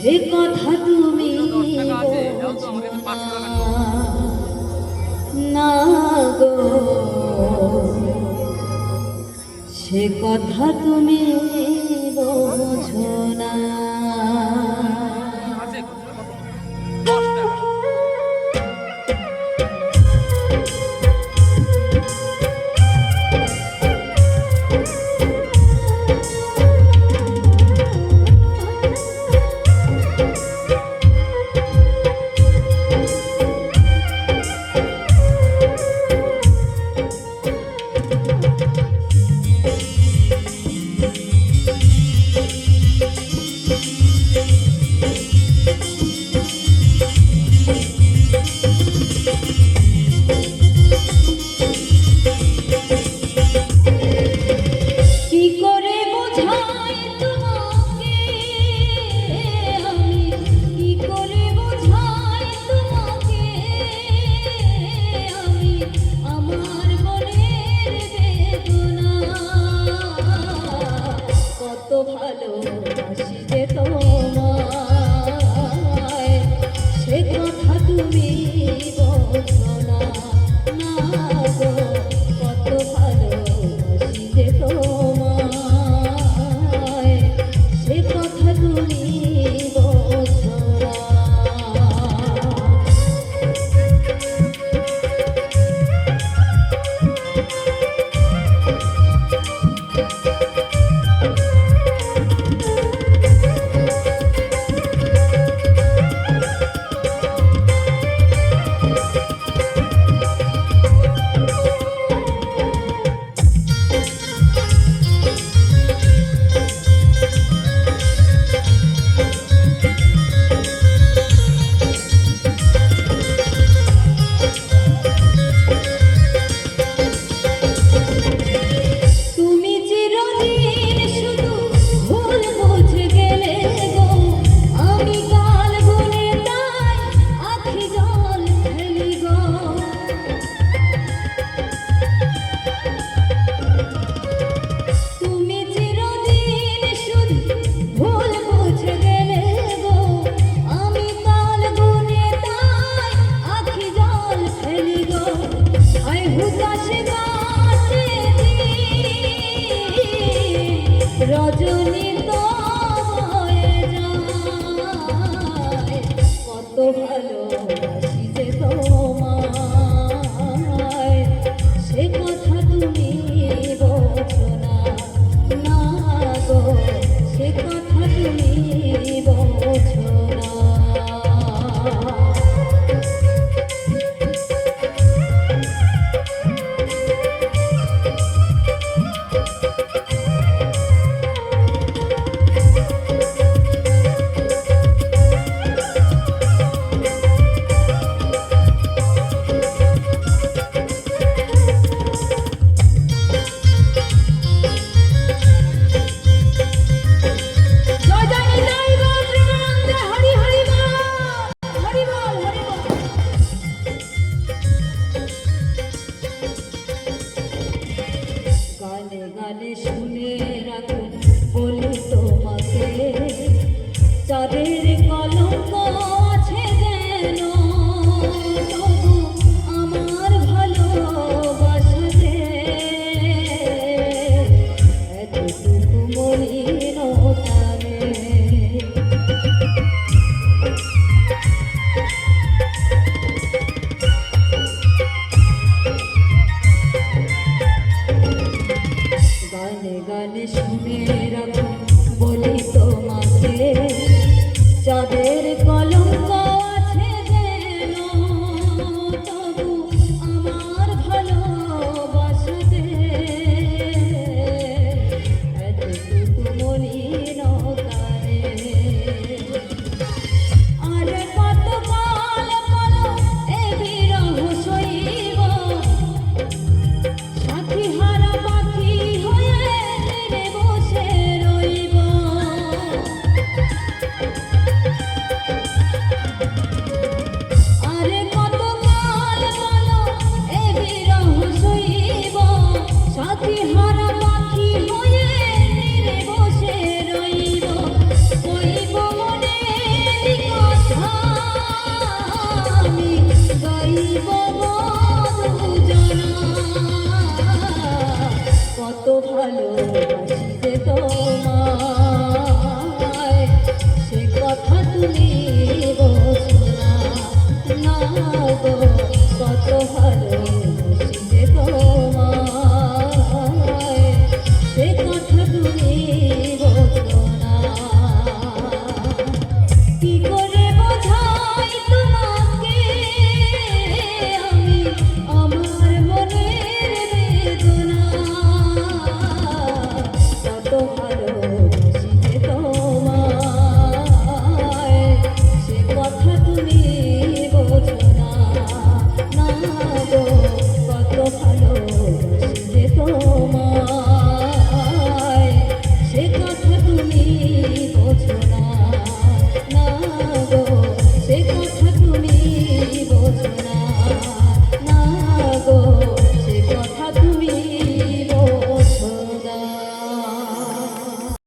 সে কথা তুমি না গো সে কথা তুমি హలో Oh, hello. বারে ভালোবাসিতে তোমায় সে কথা তুমি বোঝো না গো